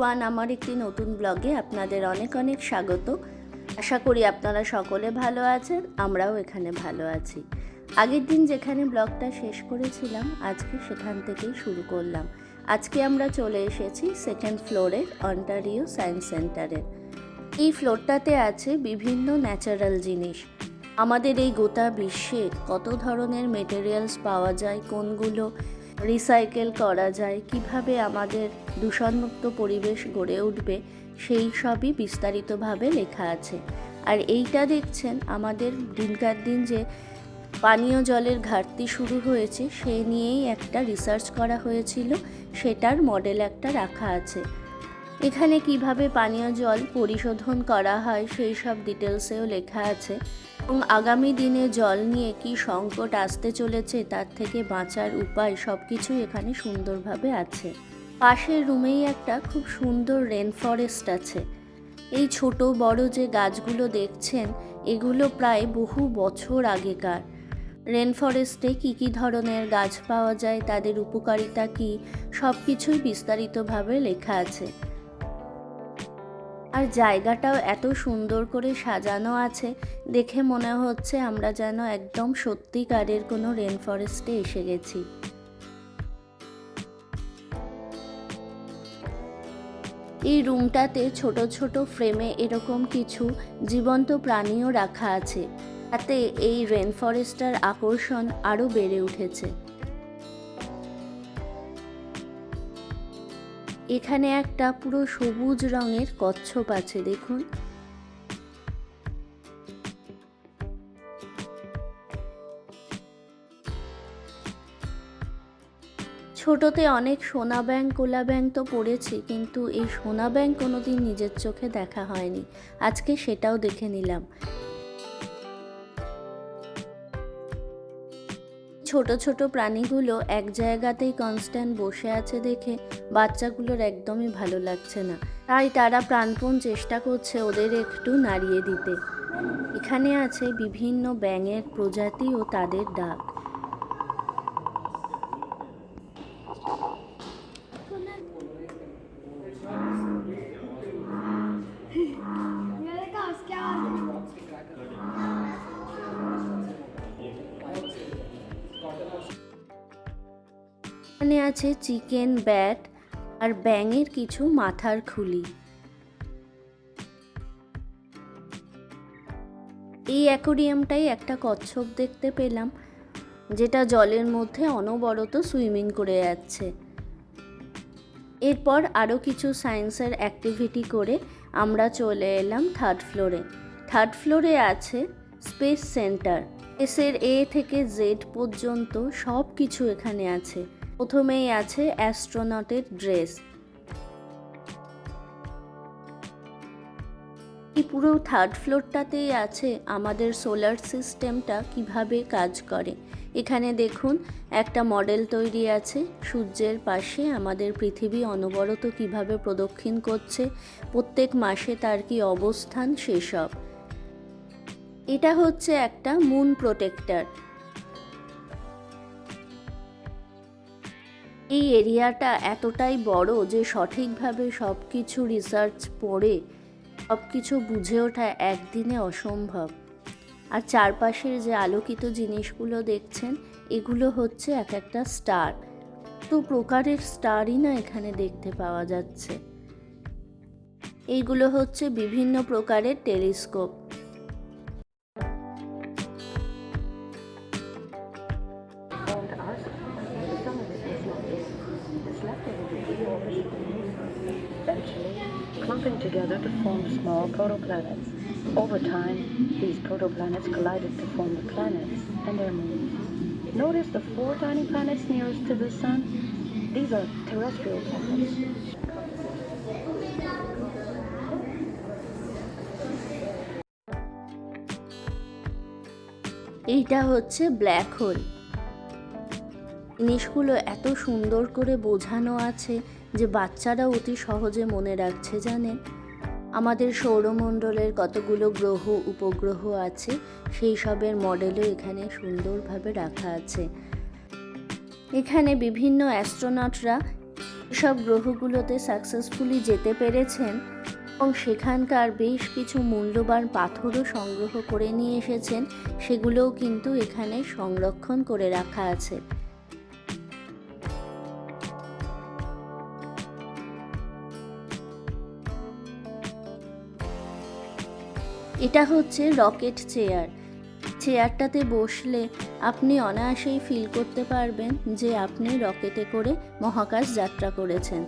Everyone আমার একটি নতুন ব্লগে আপনাদের অনেক অনেক স্বাগত। আশা করি আপনারা সকলে ভালো আছেন, আমরাও এখানে ভালো আছি। আগের দিন যেখানে ব্লগটা শেষ করেছিলাম, আজকে সেখান থেকেই শুরু করলাম। আজকে আমরা চলে এসেছি সেকেন্ড ফ্লোরের অন্টারিও সায়েন্স সেন্টারে এই ফ্লোরটাতে আছে বিভিন্ন ন্যাচারাল জিনিস। আমাদের এই গোটা বিশ্বে কত ধরনের মেটেরিয়ালস পাওয়া যায়, কোনগুলো রিসাইকেল করা যায়, কীভাবে আমাদের দূষণমুক্ত পরিবেশ গড়ে উঠবে, সেই সবই বিস্তারিতভাবে লেখা আছে। আর এইটা দেখছেন আমাদের দিনকার দিন যে পানীয় জলের ঘাটতি শুরু হয়েছে, সে নিয়েই একটা রিসার্চ করা হয়েছিল, সেটার মডেল একটা রাখা আছে। এখানে কীভাবে পানীয় জল পরিশোধন করা হয়, সেই সব ডিটেলসেও লেখা আছে। এবং আগামী দিনে জল নিয়ে কি সংকট আসতে চলেছে তার থেকে বাঁচার উপায় সব কিছুই এখানে সুন্দরভাবে আছে। পাশের রুমেই একটা খুব সুন্দর রেন ফরেস্ট আছে। এই ছোট বড় যে গাছগুলো দেখছেন, এগুলো প্রায় বহু বছর আগেকার। রেন ফরেস্টে কী কী ধরনের গাছ পাওয়া যায়, তাদের উপকারিতা কী সব কিছুই বিস্তারিতভাবে লেখা আছে। আর জায়গাটাও এত সুন্দর করে সাজানো আছে, দেখে মনে হচ্ছে আমরা যেন একদম সত্যিকারের কোনো রেন ফরেস্টে এসে গেছি। এই রুমটাতে ছোট ছোট ফ্রেমে এরকম কিছু জীবন্ত প্রাণীও রাখা আছে, তাতে এই রেন ফরেস্টার আকর্ষণ আরও বেড়ে উঠেছে। এখানে একটা পুরো সবুজ রঙের কচ্ছপ আছে, দেখুন। ছোটতে অনেক সোনা ব্যাংক কোলা ব্যাংক তো পড়েছি, কিন্তু এই সোনা ব্যাংক কোনোদিন নিজের চোখে দেখা হয়নি। আজকে সেটাও দেখে নিলাম। ছোট ছোট প্রাণীগুলো এক জায়গাতেই কনস্ট্যান্ট বসে আছে দেখে বাচ্চাগুলোর একদমই ভালো লাগছে না। তাই তারা প্রাণপণ চেষ্টা করছে ওদের একটু নাড়িয়ে দিতে। এখানে আছে বিভিন্ন ব্যাঙের প্রজাতি ও তাদের ডাক। আছে চিকেন ব্যাট আর ব্যাঙের কিছু মাথার খুলি। এই অ্যাকোরিয়ামটাই একটা কচ্ছপ দেখতে পেলাম, যেটা জলের মধ্যে অনবরত সুইমিং করে যাচ্ছে। এরপর আরও কিছু সায়েন্সের অ্যাক্টিভিটি করে আমরা চলে এলাম থার্ড ফ্লোরে। থার্ড ফ্লোরে আছে স্পেস সেন্টার। এসের এ থেকে জেড পর্যন্ত সব কিছু এখানে আছে। প্রথমেই আছে অ্যাস্ট্রোনটের ড্রেস। এই পুরো থার্ড ফ্লোরটাতেই আছে আমাদের সোলার সিস্টেমটা কীভাবে কাজ করে। এখানে দেখুন, একটা মডেল তৈরি আছে, সূর্যের পাশে আমাদের পৃথিবী অনবরত কীভাবে প্রদক্ষিণ করছে, প্রত্যেক মাসে তার কি অবস্থান সেসব। এটা হচ্ছে একটা মুন প্রোটেক্টর। এই এরিয়াটা এতটাই বড় যে সঠিকভাবে সব কিছু রিসার্চ পড়ে সব কিছু বুঝে ওঠা একদিনে অসম্ভব। আর চারপাশের যে আলোকিত জিনিসগুলো দেখছেন, এগুলো হচ্ছে এক একটা স্টার তো প্রকারের স্টারই না এখানে দেখতে পাওয়া যাচ্ছে। এইগুলো হচ্ছে বিভিন্ন প্রকারের telescope Eventually, clumping together to form small protoplanets. Over time, these protoplanets collided to form the planets and their moons. Notice the four tiny planets nearest to the Sun? These are terrestrial planets. এইটা হচ্ছে black hole জিনিসগুলো এত সুন্দর করে বোঝানো আছে যে বাচ্চারা অতি সহজে মনে রাখছে জানেন আমাদের সৌরমণ্ডলের কতগুলো গ্রহ, উপগ্রহ আছে, সেই সবের মডেলও এখানে সুন্দরভাবে রাখা আছে। এখানে বিভিন্ন অ্যাস্ট্রোনটরা সব গ্রহগুলোতে সাকসেসফুলি যেতে পেরেছেন এবং সেখানকার বেশ কিছু মূল্যবান পাথরও সংগ্রহ করে নিয়ে এসেছেন, সেগুলোও কিন্তু এখানে সংরক্ষণ করে রাখা আছে। এটা হচ্ছে রকেট চেয়ার। চেয়ারটাতে বসলে আপনি অনায়াসেই ফিল করতে পারবেন যে আপনি রকেটে করে মহাকাশ যাত্রা করেছেন।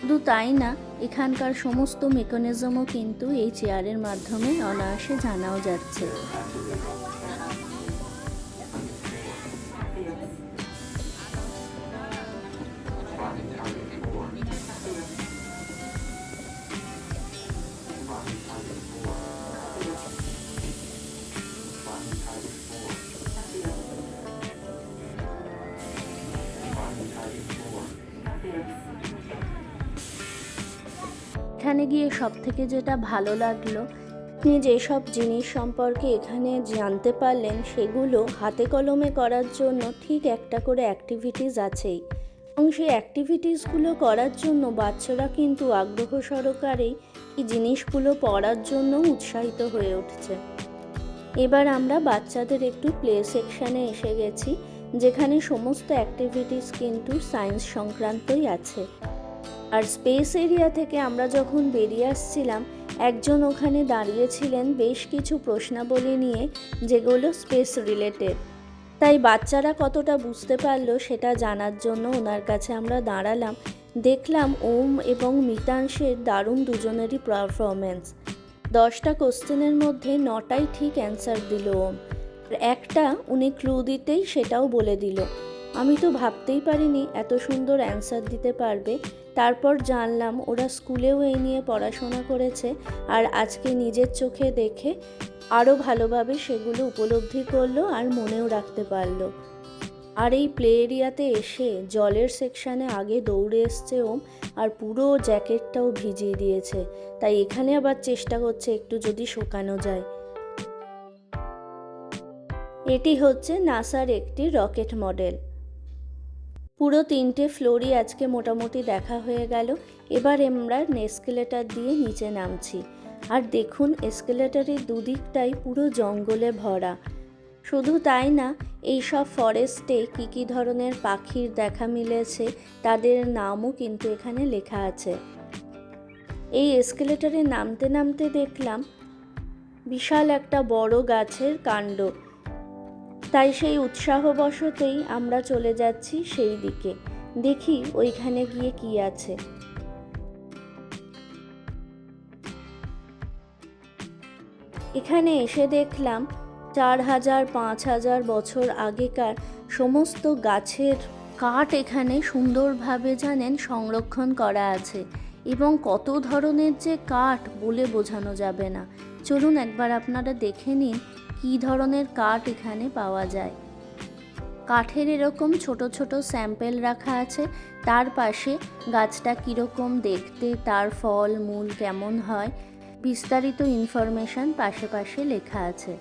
শুধু তাই না, এখানকার সমস্ত মেকানিজমও কিন্তু এই চেয়ারের মাধ্যমে অনায়াসে জানাও যাচ্ছে। এখানে গিয়ে সব থেকে যেটা ভালো লাগল, আপনি যেসব জিনিস সম্পর্কে এখানে জানতে পারলেন, সেগুলো হাতে কলমে করার জন্য ঠিক একটা করে অ্যাক্টিভিটিস আছেই। এবং সেই অ্যাক্টিভিটিসগুলো করার জন্য বাচ্চারা কিন্তু আগ্রহ সহকারেই এই জিনিসগুলো পড়ার জন্য উৎসাহিত হয়ে উঠছে। এবার আমরা বাচ্চাদের একটু প্লে সেকশানে এসে গেছি, যেখানে সমস্ত অ্যাক্টিভিটিস কিন্তু সায়েন্স সংক্রান্তই আছে। আর স্পেস এরিয়া থেকে আমরা যখন বেরিয়ে আসছিলাম, একজন ওখানে দাঁড়িয়েছিলেন বেশ কিছু প্রশ্নাবলী নিয়ে, যেগুলো স্পেস রিলেটেড। তাই বাচ্চারা কতটা বুঝতে পারল সেটা জানার জন্য ওনার কাছে আমরা দাঁড়ালাম। দেখলাম ওম এবং মিতাংশের দারুণ দুজনেরই পারফরমেন্স দশটা কোশ্চেনের মধ্যে নটাই ঠিক অ্যান্সার দিল ওম। একটা উনি ক্লু দিতেই সেটাও বলে দিল। আমি তো ভাবতেই পারিনি এত সুন্দর অ্যান্সার দিতে পারবে। তারপর জানলাম ওরা স্কুলেও এই নিয়ে পড়াশোনা করেছে আর আজকে নিজের চোখে দেখে আরও ভালোভাবে সেগুলো উপলব্ধি করল আর মনেও রাখতে পারল। আর এই প্লে এরিয়াতে এসে জলের সেকশানে আগে দৌড়ে এসছে ওম আর পুরো জ্যাকেটটাও ভিজিয়ে দিয়েছে। তাই এখানে আবার চেষ্টা করছে একটু যদি শোকানো যায়। এটি হচ্ছে নাসার একটি রকেট মডেল। পুরো তিনটে ফ্লোরই আজকে মোটামুটি দেখা হয়ে গেল। এবার আমরা এসকেলেটার দিয়ে নিচে নামছি। আর দেখুন, এসকেলেটারের দুদিকটাই পুরো জঙ্গলে ভরা। শুধু তাই না এই সব ফরেস্টে কী কী ধরনের পাখির দেখা মিলেছে, তাদের নামও কিন্তু এখানে লেখা আছে। এই এসকেলেটারে নামতে নামতে দেখলাম, বিশাল একটা বড় গাছের কাণ্ড। তাই সেই উৎসাহবশতেই আমরা চলে যাচ্ছি সেই দিকে। দেখি ওইখানে গিয়ে কি আছে। এখানে এসে দেখলাম চার হাজার, পাঁচ হাজার বছর আগেকার সমস্ত গাছের কাঠ এখানে সুন্দরভাবে জানেন সংরক্ষণ করা আছে এবং কত ধরনের যে কাঠ বলে বোঝানো যাবে না। চলুন একবার আপনারা দেখে নিন কী ধরনের কাঠ এখানে পাওয়া যায়? কাঠের এরকম ছোট ছোট স্যাম্পেল রাখা আছে। তার পাশে গাছটা কীরকম দেখতে, তার ফল, মূল কেমন হয়, বিস্তারিত ইনফরমেশান পাশে পাশে লেখা আছে।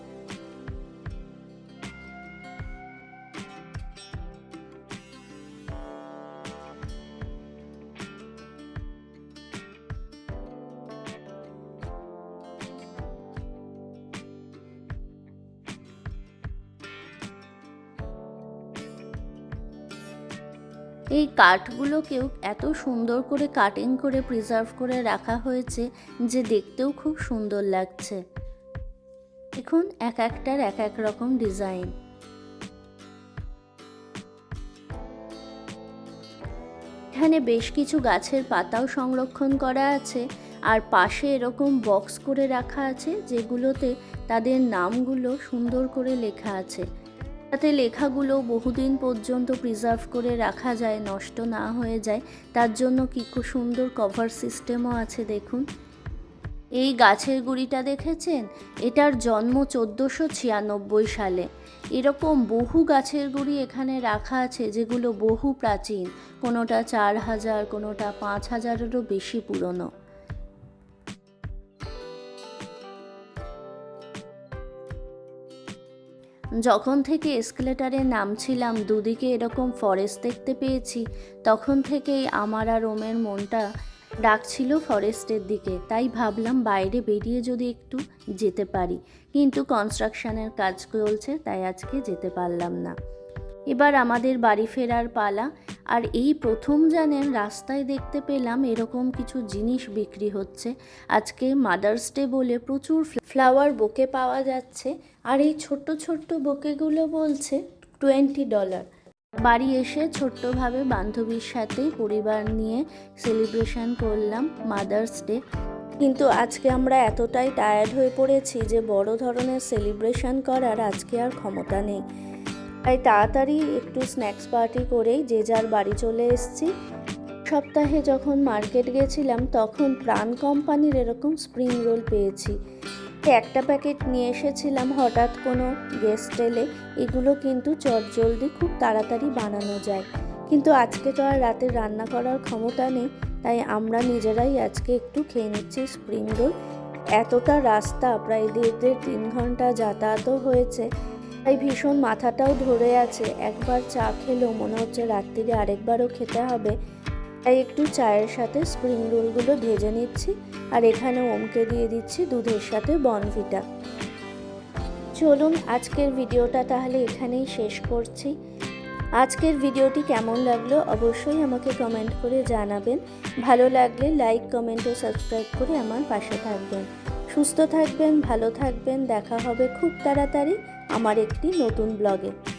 এই কাঠগুলোকেও এত সুন্দর করে কাটিং করে প্রিজার্ভ করে রাখা হয়েছে যে দেখতেও খুব সুন্দর লাগছে। দেখুন, এক একটার এক এক রকম ডিজাইন এখানে বেশ কিছু গাছের পাতাও সংরক্ষণ করা আছে আর পাশে এরকম বক্স করে রাখা আছে যেগুলোতে তাদের নামগুলো সুন্দর করে লেখা আছে। যাতে লেখাগুলো বহুদিন পর্যন্ত প্রিজার্ভ করে রাখা যায়, নষ্ট না হয়ে যায়, তার জন্য কি খুব সুন্দর কভার সিস্টেমও আছে দেখুন। এই গাছের গুড়িটা দেখেছেন? এটার জন্ম চোদ্দোশো ছিয়ানব্বই সালে। এরকম বহু গাছের গুড়ি এখানে রাখা আছে যেগুলো বহু প্রাচীন। কোনোটা চার হাজার, কোনোটা পাঁচ হাজারেরও বেশি পুরনো। যখন থেকে এসকেলেটারে নামছিলাম, দুদিকে এরকম ফরেস্ট দেখতে পেয়েছি, তখন থেকেই আমার আর ওমের মনটা ডাকছিল ফরেস্টের দিকে। তাই ভাবলাম বাইরে বেরিয়ে যদি একটু যেতে পারি। কিন্তু কনস্ট্রাকশানের কাজ চলছে, তাই আজকে যেতে পারলাম না। এবার আমাদের বাড়ি ফেরার পালা, আর এই প্রথম জানেন রাস্তায় দেখতে পেলাম এরকম কিছু জিনিস বিক্রি হচ্ছে। আজকে মাদার্স ডে বলে প্রচুর ফ্লাওয়ার বোকে পাওয়া যাচ্ছে, আর এই ছোট্ট ছোট্ট বোকেগুলো বলছে টোয়েন্টি ডলার বাড়ি এসে ছোট্টভাবে বান্ধবীর সাথে পরিবার নিয়ে সেলিব্রেশন করলাম মাদার্স ডে কিন্তু আজকে আমরা এতটাই টায়ার্ড হয়ে পড়েছি যে বড় ধরনের সেলিব্রেশন করার আজকে আর ক্ষমতা নেই। তাই তাড়াতাড়ি একটু স্ন্যাক্স পার্টি করেই যে যার বাড়ি চলে এসেছি। সপ্তাহে যখন মার্কেট গেছিলাম, তখন প্রাণ কোম্পানির এরকম স্প্রিং রোল পেয়েছি। একটা প্যাকেট নিয়ে এসেছিলাম হঠাৎ কোনো গেস্ট এলে। এগুলো কিন্তু চটজলদি খুব তাড়াতাড়ি বানানো যায়। কিন্তু আজকে তো আর রাতে রান্না করার ক্ষমতা নেই, তাই আমরা নিজেরাই আজকে একটু খেয়ে নিচ্ছি স্প্রিং রোল এতটা রাস্তা, প্রায় দেড় দেড় তিন ঘণ্টা যাতায়াতও হয়েছে। তাই ভীষণ মাথাটাও ধরে আছে। একবার চা খেলেও মনে হচ্ছে রাত্রিরে আরেকবারও খেতে হবে। তাই একটু চায়ের সাথে স্প্রিং রোলগুলো ভেজে নিচ্ছি আর এখানে ওমকে দিয়ে দিচ্ছি দুধের সাথে বনভিটা। চলুন আজকের ভিডিওটা তাহলে এখানেই শেষ করছি। আজকের ভিডিওটি কেমন লাগল অবশ্যই আমাকে কমেন্ট করে জানাবেন। ভালো লাগলে লাইক, কমেন্ট ও সাবস্ক্রাইব করে আমার পাশে থাকবেন। সুস্থ থাকবেন, ভালো থাকবেন, দেখা হবে খুব তাড়াতাড়ি। আমার একটি নতুন ব্লগে।